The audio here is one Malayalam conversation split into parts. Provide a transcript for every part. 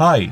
ഹായ്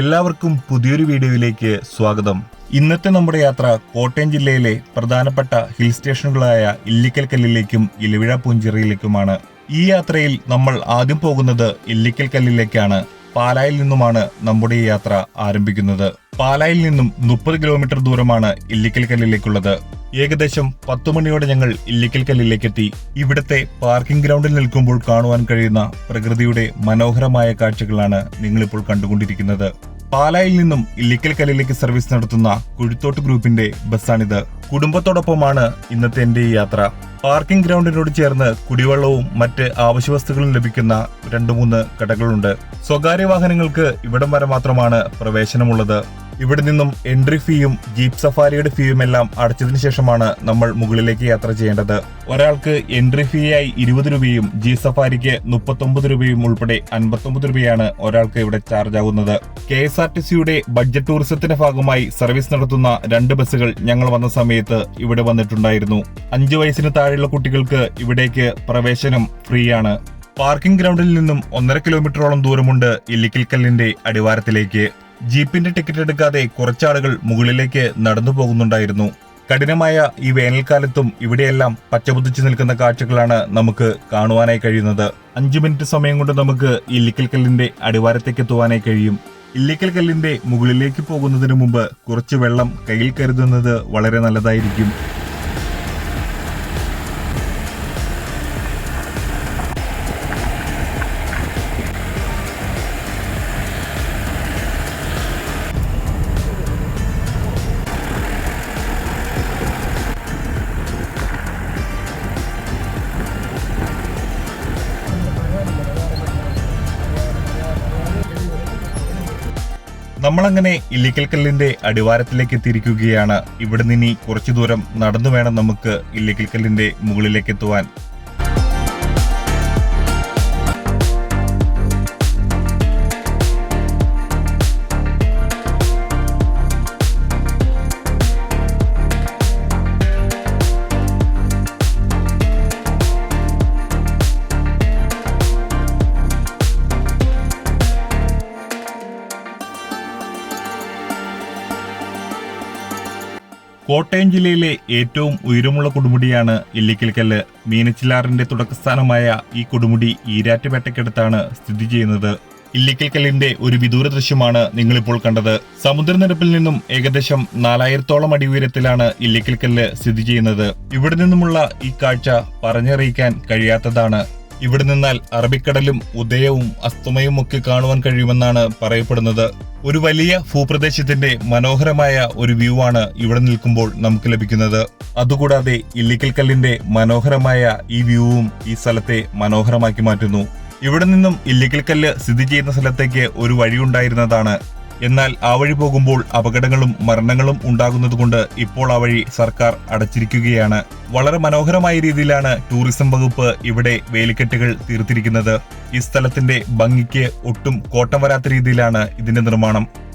എല്ലാവർക്കും പുതിയൊരു വീഡിയോയിലേക്ക് സ്വാഗതം. ഇന്നത്തെ നമ്മുടെ യാത്ര കോട്ടയം ജില്ലയിലെ പ്രധാനപ്പെട്ട ഹിൽ സ്റ്റേഷനുകളായ ഇല്ലിക്കൽ കല്ലിലേക്കും ഇലവിഴ പൂഞ്ചിറയിലേക്കുമാണ് ഈ യാത്രയിൽ നമ്മൾ ആദ്യം പോകുന്നത് ഇല്ലിക്കൽ കല്ലിലേക്കാണ് പാലായിൽ നിന്നുമാണ് നമ്മുടെ ഈ യാത്ര ആരംഭിക്കുന്നത്. പാലായിൽ നിന്നും മുപ്പത് കിലോമീറ്റർ ദൂരമാണ് ഇല്ലിക്കൽ കല്ലിലേക്കുള്ളത് ഏകദേശം പത്തു മണിയോടെ ഞങ്ങൾ ഇല്ലിക്കൽ കല്ലിലേക്കെത്തി ഇവിടുത്തെ പാർക്കിംഗ് ഗ്രൗണ്ടിൽ നിൽക്കുമ്പോൾ കാണുവാൻ കഴിയുന്ന പ്രകൃതിയുടെ മനോഹരമായ കാഴ്ചകളാണ് നിങ്ങളിപ്പോൾ കണ്ടുകൊണ്ടിരിക്കുന്നത്. പാലായിൽ നിന്നും ഇല്ലിക്കൽ കല്ലിലേക്ക് സർവീസ് നടത്തുന്ന കുഴിത്തോട്ട് ഗ്രൂപ്പിന്റെ ബസ്സാണിത്. കുടുംബത്തോടൊപ്പമാണ് ഇന്നത്തെ എന്റെ ഈ യാത്ര. പാർക്കിംഗ് ഗ്രൗണ്ടിനോട് ചേർന്ന് കുടിവെള്ളവും മറ്റ് ആവശ്യ വസ്തുക്കളും ലഭിക്കുന്ന രണ്ടു മൂന്ന് കടകളുണ്ട്. സ്വകാര്യ വാഹനങ്ങൾക്ക് ഇവിടം വരെ മാത്രമാണ് പ്രവേശനമുള്ളത്. ഇവിടെ നിന്നും എൻട്രി ഫീയും ജീപ്പ് സഫാരിയുടെ ഫീയും എല്ലാം അടച്ചതിന് ശേഷമാണ് നമ്മൾ മുകളിലേക്ക് യാത്ര ചെയ്യേണ്ടത്. ഒരാൾക്ക് എൻട്രി ഫീയായി ഇരുപത് രൂപയും ജീപ്പ് സഫാരിക്ക് മുപ്പത്തൊമ്പത് രൂപയും ഉൾപ്പെടെ അൻപത്തൊമ്പത് രൂപയാണ് ഒരാൾക്ക് ഇവിടെ ചാർജ് ആകുന്നത് കെ എസ് ആർ ടി സിയുടെ ബഡ്ജറ്റ് ടൂറിസത്തിന്റെ ഭാഗമായി സർവീസ് നടത്തുന്ന രണ്ട് ബസ്സുകൾ ഞങ്ങൾ വന്ന സമയത്ത് ഇവിടെ വന്നിട്ടുണ്ടായിരുന്നു. അഞ്ചു വയസ്സിന് താഴെയുള്ള കുട്ടികൾക്ക് ഇവിടേക്ക് പ്രവേശനം ഫ്രീയാണ്. പാർക്കിംഗ് ഗ്രൗണ്ടിൽ നിന്നും ഒന്നര കിലോമീറ്ററോളം ദൂരമുണ്ട് ഇല്ലിക്കൽക്കല്ലിന്റെ അടിവാരത്തിലേക്ക്. ജീപ്പിന്റെ ടിക്കറ്റ് എടുക്കാതെ കുറച്ചാളുകൾ മുകളിലേക്ക് നടന്നു പോകുന്നുണ്ടായിരുന്നു. കഠിനമായ ഈ വേനൽക്കാലത്തും ഇവിടെയെല്ലാം പച്ചപുതിച്ചു നിൽക്കുന്ന കാഴ്ചകളാണ് നമുക്ക് കാണുവാനായി കഴിയുന്നത്. അഞ്ചു മിനിറ്റ് സമയം കൊണ്ട് നമുക്ക് ഇല്ലിക്കൽ കല്ലിന്റെ അടിവാരത്തേക്ക് എത്തുവാനായി കഴിയും. ഇല്ലിക്കൽ കല്ലിന്റെ മുകളിലേക്ക് പോകുന്നതിന് മുമ്പ് കുറച്ച് വെള്ളം കയ്യിൽ കരുതുന്നത് വളരെ നല്ലതായിരിക്കും. നമ്മളങ്ങനെ ഇല്ലിക്കൽ കല്ലിന്റെ അടിവാരത്തിലേക്ക് എത്തിയിരിക്കുകയാണ്. ഇവിടെ നിന്ന് കുറച്ചു ദൂരം നടന്നു വേണം നമുക്ക് ഇല്ലിക്കൽ കല്ലിന്റെ മുകളിലേക്ക് എത്തുവാൻ. കോട്ടയം ജില്ലയിലെ ഏറ്റവും ഉയരമുള്ള കൊടുമുടിയാണ് ഇല്ലിക്കൽക്കല്ല്. മീനച്ചിലാറിന്റെ തുടക്കസ്ഥാനമായ ഈ കൊടുമുടി ഈരാറ്റുപേട്ടയ്ക്കടുത്താണ് സ്ഥിതി ചെയ്യുന്നത്. ഇല്ലിക്കൽക്കല്ലിന്റെ ഒരു വിദൂര ദൃശ്യമാണ് നിങ്ങളിപ്പോൾ കണ്ടത്. സമുദ്രനിരപ്പിൽ നിന്നും ഏകദേശം നാലായിരത്തോളം അടി ഉയരത്തിലാണ് ഇല്ലിക്കൽക്കല്ല് സ്ഥിതി ചെയ്യുന്നത്. ഇവിടെ നിന്നുമുള്ള ഈ കാഴ്ച പറഞ്ഞറിയിക്കാൻ കഴിയാത്തതാണ്. ഇവിടെ നിന്നാൽ അറബിക്കടലും ഉദയവും അസ്തമയും ഒക്കെ കാണുവാൻ കഴിയുമെന്നാണ് പറയപ്പെടുന്നത്. ഒരു വലിയ ഭൂപ്രദേശത്തിന്റെ മനോഹരമായ ഒരു വ്യൂ ആണ് ഇവിടെ നിൽക്കുമ്പോൾ നമുക്ക് ലഭിക്കുന്നത്. അതുകൂടാതെ ഇല്ലിക്കൽ കല്ലിന്റെ മനോഹരമായ ഈ വ്യൂവും ഈ സ്ഥലത്തെ മനോഹരമാക്കി മാറ്റുന്നു. ഇവിടെ നിന്നും ഇല്ലിക്കൽ കല്ല് സ്ഥിതി ചെയ്യുന്ന സ്ഥലത്തേക്ക് ഒരു വഴിയുണ്ടായിരുന്നതാണ് എന്നാൽ ആ വഴി പോകുമ്പോൾ അപകടങ്ങളും മരണങ്ങളും ഉണ്ടാകുന്നതുകൊണ്ട് ഇപ്പോൾ ആ വഴി സർക്കാർ അടച്ചിരിക്കുകയാണ്. വളരെ മനോഹരമായ രീതിയിലാണ് ടൂറിസം വകുപ്പ് ഇവിടെ വേലിക്കെട്ടുകൾ തീർത്തിരിക്കുന്നത്. ഈ സ്ഥലത്തിന്റെ ഭംഗിക്ക് ഒട്ടും കോട്ടം വരാത്ത രീതിയിലാണ് ഇതിന്റെ നിർമ്മാണം.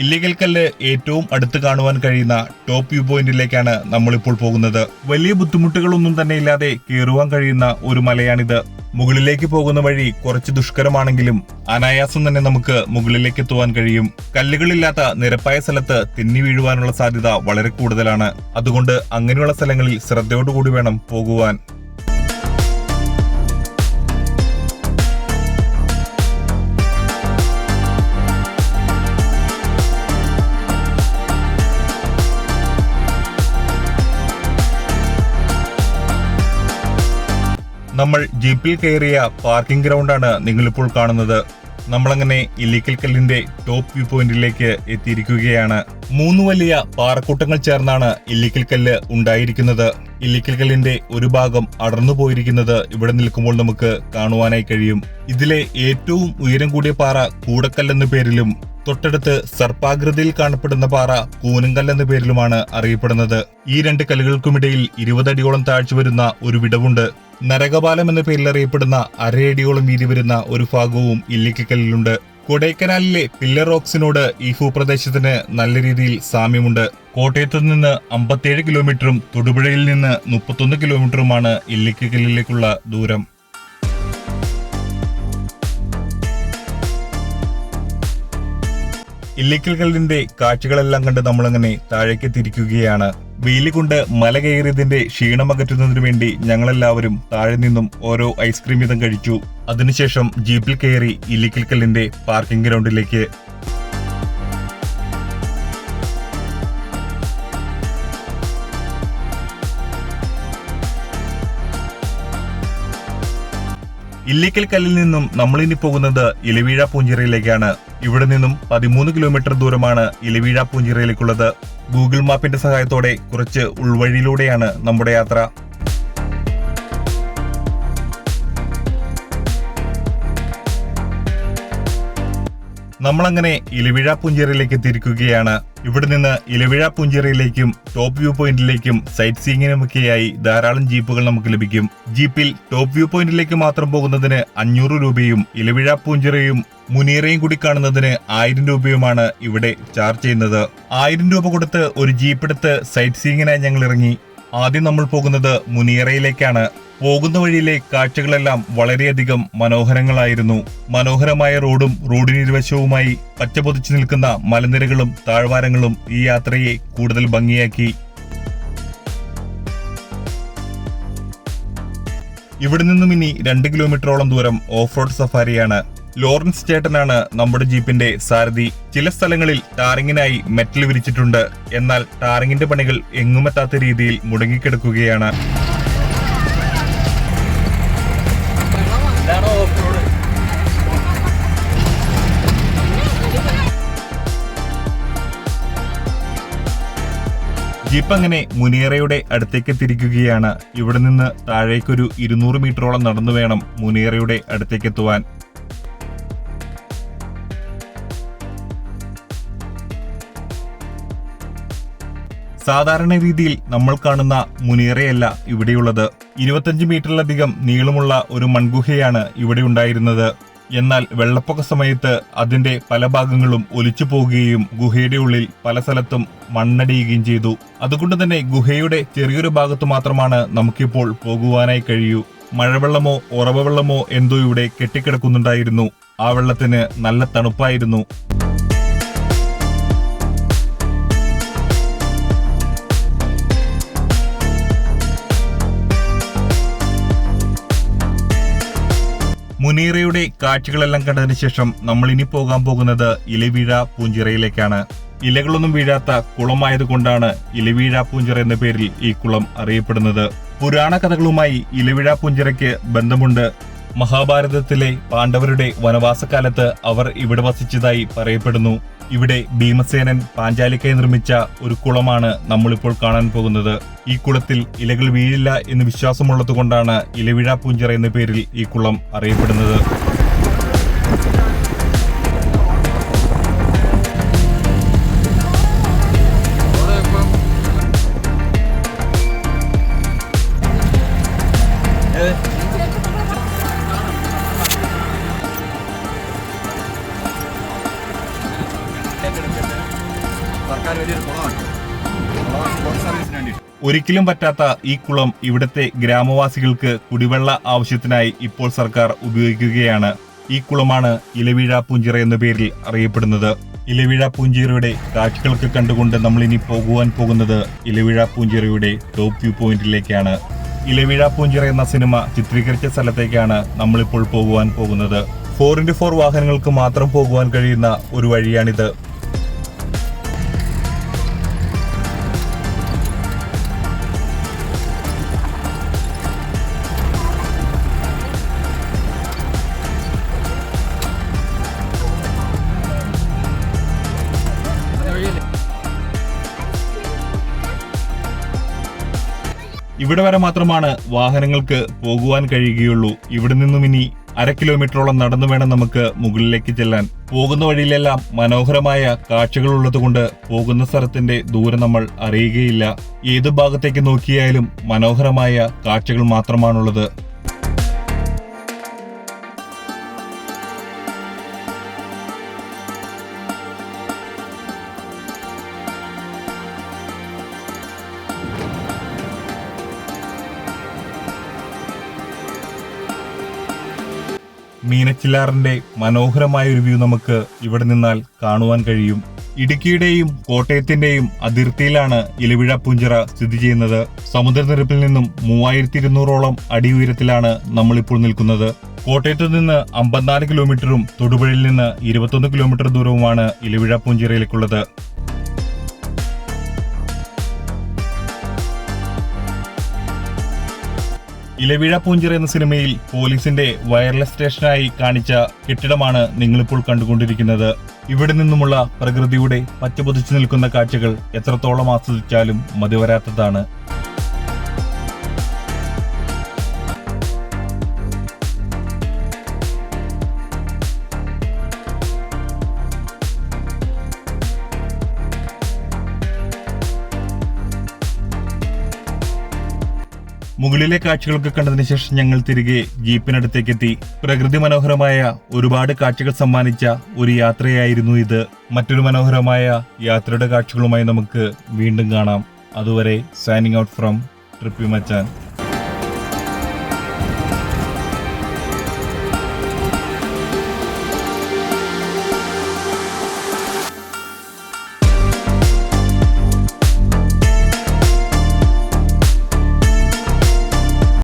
ഇല്ലീഗൽ കല്ല് ഏറ്റവും അടുത്ത് കാണുവാൻ കഴിയുന്ന ടോപ്പ് വ്യൂ പോയിന്റിലേക്കാണ് നമ്മളിപ്പോൾ പോകുന്നത്. വലിയ ബുദ്ധിമുട്ടുകളൊന്നും തന്നെ ഇല്ലാതെ കയറുവാൻ കഴിയുന്ന ഒരു മലയാണിത്. മുകളിലേക്ക് പോകുന്ന വഴി കുറച്ച് ദുഷ്കരമാണെങ്കിലും അനായാസം തന്നെ നമുക്ക് മുകളിലേക്ക് എത്തുവാൻ കഴിയും. കല്ലുകളില്ലാത്ത നിരപ്പായ സ്ഥലത്ത് തിന്നി വീഴുവാനുള്ള സാധ്യത വളരെ കൂടുതലാണ്. അതുകൊണ്ട് അങ്ങനെയുള്ള സ്ഥലങ്ങളിൽ ശ്രദ്ധയോടുകൂടി വേണം പോകുവാൻ. നമ്മൾ ജീപ്പിൽ കയറിയ പാർക്കിംഗ് ഗ്രൗണ്ടാണ് നിങ്ങളിപ്പോൾ കാണുന്നത്. നമ്മളങ്ങനെ ഇല്ലിക്കൽ കല്ലിന്റെ ടോപ്പ് വ്യൂ പോയിന്റിലേക്ക് എത്തിയിരിക്കുകയാണ്. മൂന്ന് വലിയ പാറക്കൂട്ടങ്ങൾ ചേർന്നാണ് ഇല്ലിക്കൽ കല്ല് ഉണ്ടായിരിക്കുന്നത്. ഇല്ലിക്കൽ കല്ലിന്റെ ഒരു ഭാഗം അടർന്നു പോയിരിക്കുന്നത് ഇവിടെ നിൽക്കുമ്പോൾ നമുക്ക് കാണുവാനായി കഴിയും. ഇതിലെ ഏറ്റവും ഉയരം കൂടിയ പാറ കൂടക്കല്ലെന്ന പേരിലും തൊട്ടടുത്ത് സർപ്പാകൃതിയിൽ കാണപ്പെടുന്ന പാറ കൂനങ്കൽ എന്ന പേരിലുമാണ് അറിയപ്പെടുന്നത്. ഈ രണ്ട് കല്ലുകൾക്കുമിടയിൽ ഇരുപതടിയോളം താഴ്ച വരുന്ന ഒരു വിടവുണ്ട്. നരകപാലം എന്ന പേരിൽ അറിയപ്പെടുന്ന അരയടിയോളം വീതി വരുന്ന ഒരു ഭാഗവും ഇല്ലിക്കക്കല്ലിലുണ്ട് കൊടൈക്കനാലിലെ പില്ലർ റോക്സിനോട് ഈ ഭൂപ്രദേശത്തിന് നല്ല രീതിയിൽ സാമ്യമുണ്ട്. കോട്ടയത്തു നിന്ന് അമ്പത്തിയേഴ് കിലോമീറ്ററും തൊടുപുഴയിൽ നിന്ന് മുപ്പത്തൊന്ന് കിലോമീറ്ററുമാണ് ഇല്ലിക്കക്കല്ലിലേക്കുള്ള ദൂരം. ഇല്ലിക്കൽ കല്ലിന്റെ കാഴ്ചകളെല്ലാം കണ്ട് നമ്മളങ്ങനെ താഴേക്ക് തിരിക്കുകയാണ് വെയിൽ കൊണ്ട് മല കയറിയതിന്റെ ക്ഷീണമകറ്റുന്നതിനു വേണ്ടി ഞങ്ങളെല്ലാവരും താഴെ നിന്നും ഓരോ ഐസ്ക്രീം വീതം കഴിച്ചു. അതിനുശേഷം ജീപ്പിൽ കയറി ഇല്ലിക്കൽക്കല്ലിന്റെ പാർക്കിംഗ് ഗ്രൗണ്ടിലേക്ക് ഇല്ലിക്കൽ കല്ലിൽ നിന്നും നമ്മളിനി പോകുന്നത് ഇലവീഴ പൂഞ്ചിറയിലേക്കാണ്. ഇവിടെ നിന്നും പതിമൂന്ന് കിലോമീറ്റർ ദൂരമാണ് ഇലവീഴ പൂഞ്ചിറയിലേക്കുള്ളത്. ഗൂഗിൾ മാപ്പിന്റെ സഹായത്തോടെ കുറച്ച് ഉൾവഴിയിലൂടെയാണ് നമ്മുടെ യാത്ര. നമ്മളങ്ങനെ ഇലവിഴ പുഞ്ചേരിയിലേക്ക് തിരിക്കുകയാണ്. ഇവിടെ നിന്ന് ഇലവിഴ പുഞ്ചേരിയിലേക്കും ടോപ്പ് വ്യൂ പോയിന്റിലേക്കും സൈറ്റ് സീയിങ്ങിനുമൊക്കെയായി ധാരാളം ജീപ്പുകൾ നമുക്ക് ലഭിക്കും. ജീപ്പിൽ ടോപ്പ് വ്യൂ പോയിന്റിലേക്ക് മാത്രം പോകുന്നതിന് അഞ്ഞൂറ് രൂപയും ഇലവിഴ പൂഞ്ചിറയും മുനീറയും കൂടി കാണുന്നതിന് ആയിരം രൂപയുമാണ് ഇവിടെ ചാർജ് ചെയ്യുന്നത്. ആയിരം രൂപ കൊടുത്ത് ഒരു ജീപ്പ് എടുത്ത് സൈറ്റ് സീയിങ്ങിനായി ഞങ്ങൾ ഇറങ്ങി. ആദ്യം നമ്മൾ പോകുന്നത് മുനിയറയിലേക്കാണ്. പോകുന്ന വഴിയിലെ കാഴ്ചകളെല്ലാം വളരെയധികം മനോഹരങ്ങളായിരുന്നു. മനോഹരമായ റോഡും റോഡിനിരുവശവുമായി പച്ചപൊതിച്ചു നിൽക്കുന്ന മലനിരകളും താഴ്വാരങ്ങളും ഈ യാത്രയെ കൂടുതൽ ഭംഗിയാക്കി. ഇവിടെ നിന്നും ഇനി രണ്ട് കിലോമീറ്ററോളം ദൂരം ഓഫ് റോഡ് സഫാരിയാണ്. ലോറൻസ് ചേട്ടനാണ് നമ്മുടെ ജീപ്പിന്റെ സാരഥി. ചില സ്ഥലങ്ങളിൽ ടാറിങ്ങിനായി മെറ്റൽ വിരിച്ചിട്ടുണ്ട്. എന്നാൽ ടാറിങ്ങിന്റെ പണികൾ എങ്ങുമെത്താത്ത രീതിയിൽ മുടങ്ങിക്കിടക്കുകയാണ്. ജീപ്പ് അങ്ങനെ മുനീറയുടെ അടുത്തേക്ക് തിരിക്കുകയാണ് ഇവിടെ നിന്ന് താഴേക്കൊരു ഇരുന്നൂറ് മീറ്ററോളം നടന്നു വേണം മുനീറയുടെ അടുത്തേക്ക് സാധാരണ രീതിയിൽ നമ്മൾ കാണുന്ന മുനീറയല്ല ഇവിടെയുള്ളത്. ഇരുപത്തഞ്ച് മീറ്ററിലധികം നീളമുള്ള ഒരു മൺഗുഹയാണ് ഇവിടെ ഉണ്ടായിരുന്നത്. എന്നാൽ വെള്ളപ്പൊക്ക സമയത്ത് അതിന്റെ പല ഭാഗങ്ങളും ഒലിച്ചു പോകുകയും ഗുഹയുടെ ഉള്ളിൽ പല സ്ഥലത്തും മണ്ണടിയുകയും ചെയ്തു. അതുകൊണ്ട് തന്നെ ഗുഹയുടെ ചെറിയൊരു ഭാഗത്ത് മാത്രമാണ് നമുക്കിപ്പോൾ പോകുവാനായി കഴിയൂ. മഴവെള്ളമോ ഉറവ വെള്ളമോ എന്തോ ഇവിടെ കെട്ടിക്കിടക്കുന്നുണ്ടായിരുന്നു. ആ വെള്ളത്തിന് നല്ല തണുപ്പായിരുന്നു. മുനീറയുടെ കാഴ്ചകളെല്ലാം കണ്ടതിന് ശേഷം നമ്മൾ ഇനി പോകാൻ പോകുന്നത് ഇലവീഴ പൂഞ്ചിറയിലേക്കാണ്. ഇലകളൊന്നും വീഴാത്ത കുളമായതുകൊണ്ടാണ് ഇലവീഴ പൂഞ്ചിറ എന്ന പേരിൽ ഈ കുളം അറിയപ്പെടുന്നത്. പുരാണ കഥകളുമായി ഇലവിഴ പൂഞ്ചിറയ്ക്ക് ബന്ധമുണ്ട് മഹാഭാരതത്തിലെ പാണ്ഡവരുടെ വനവാസകാലത്ത് അവർ ഇവിടെ വസിച്ചതായി പറയപ്പെടുന്നു. ഇവിടെ ഭീമസേനൻ പാഞ്ചാലിക്കായി നിർമ്മിച്ച ഒരു കുളമാണ് നമ്മളിപ്പോൾ കാണാൻ പോകുന്നത്. ഈ കുളത്തിൽ ഇലകൾ വീഴില്ല എന്ന് വിശ്വാസമുള്ളതുകൊണ്ടാണ് ഇലവിഴ പൂഞ്ചിറ എന്ന പേരിൽ ഈ കുളം അറിയപ്പെടുന്നത്. ഒരിക്കലും പറ്റാത്ത ഈ കുളം ഇവിടുത്തെ ഗ്രാമവാസികൾക്ക് കുടിവെള്ള ആവശ്യത്തിനായി ഇപ്പോൾ സർക്കാർ ഉപയോഗിക്കുകയാണ്. ഈ കുളമാണ് ഇലവീഴ പൂഞ്ചിറ എന്ന പേരിൽ അറിയപ്പെടുന്നത്. ഇലവീഴ പൂഞ്ചിറയുടെ കാഴ്ചകളൊക്കെ കണ്ടുകൊണ്ട് നമ്മൾ ഇനി പോകുവാൻ പോകുന്നത് ഇലവീഴ പൂഞ്ചിറയുടെ ടോപ്പ് വ്യൂ പോയിന്റിലേക്കാണ് ഇലവീഴ പൂഞ്ചിറ എന്ന സിനിമ ചിത്രീകരിച്ച സ്ഥലത്തേക്കാണ് നമ്മളിപ്പോൾ പോകുവാൻ പോകുന്നത്. ഫോർ ഇന്റു ഫോർ വാഹനങ്ങൾക്ക് മാത്രം പോകുവാൻ കഴിയുന്ന ഒരു വഴിയാണിത്. ഇവിടെ വരെ മാത്രമാണ് വാഹനങ്ങൾക്ക് പോകുവാൻ കഴിയുകയുള്ളൂ. ഇവിടെ നിന്നും ഇനി അര കിലോമീറ്ററോളം നടന്നു വേണം നമുക്ക് മുകളിലേക്ക് ചെല്ലാൻ. പോകുന്ന വഴിയിലെല്ലാം മനോഹരമായ കാഴ്ചകൾ ഉള്ളതുകൊണ്ട് പോകുന്ന സ്ഥലത്തിന്റെ ദൂരം നമ്മൾ അറിയുകയില്ല. ഏത് ഭാഗത്തേക്ക് നോക്കിയാലും മനോഹരമായ കാഴ്ചകൾ മാത്രമാണുള്ളത്. മീനച്ചിലാറിന്റെ മനോഹരമായ ഒരു വ്യൂ നമുക്ക് ഇവിടെ നിന്നാൽ കാണുവാൻ കഴിയും. ഇടുക്കിയുടെയും കോട്ടയത്തിന്റെയും അതിർത്തിയിലാണ് ഇലവിഴ പുഞ്ചിറ സ്ഥിതി ചെയ്യുന്നത്. സമുദ്രനിരപ്പിൽ നിന്നും മൂവായിരത്തി ഇരുന്നൂറോളം അടി ഉയരത്തിലാണ് നമ്മളിപ്പോൾ നിൽക്കുന്നത്. കോട്ടയത്തു നിന്ന് അമ്പത്തിനാല് കിലോമീറ്ററും തൊടുപുഴയിൽ നിന്ന് ഇരുപത്തൊന്ന് കിലോമീറ്റർ ദൂരവുമാണ് ഇലവിഴ പൂഞ്ചിറയിലേക്കുള്ളത്. ഇലവിഴ പൂഞ്ചിറ എന്ന സിനിമയിൽ പോലീസിന്റെ വയർലെസ് സ്റ്റേഷനായി കാണിച്ച കെട്ടിടമാണ് നിങ്ങളിപ്പോൾ കണ്ടുകൊണ്ടിരിക്കുന്നത്. ഇവിടെ നിന്നുമുള്ള പ്രകൃതിയുടെ പച്ചപൊതിച്ചു നിൽക്കുന്ന കാഴ്ചകൾ എത്രത്തോളം ആസ്വദിച്ചാലും മതിവരാത്തതാണ്. മുകളിലെ കാഴ്ചകളൊക്കെ കണ്ടതിന് ശേഷം ഞങ്ങൾ തിരികെ ജീപ്പിനടുത്തേക്ക് എത്തി പ്രകൃതി മനോഹരമായ ഒരുപാട് കാഴ്ചകൾ സമ്മാനിച്ച ഒരു യാത്രയായിരുന്നു ഇത്. മറ്റൊരു മനോഹരമായ യാത്രയുടെ കാഴ്ചകളുമായി നമുക്ക് വീണ്ടും കാണാം. അതുവരെ signing out from trippy Machan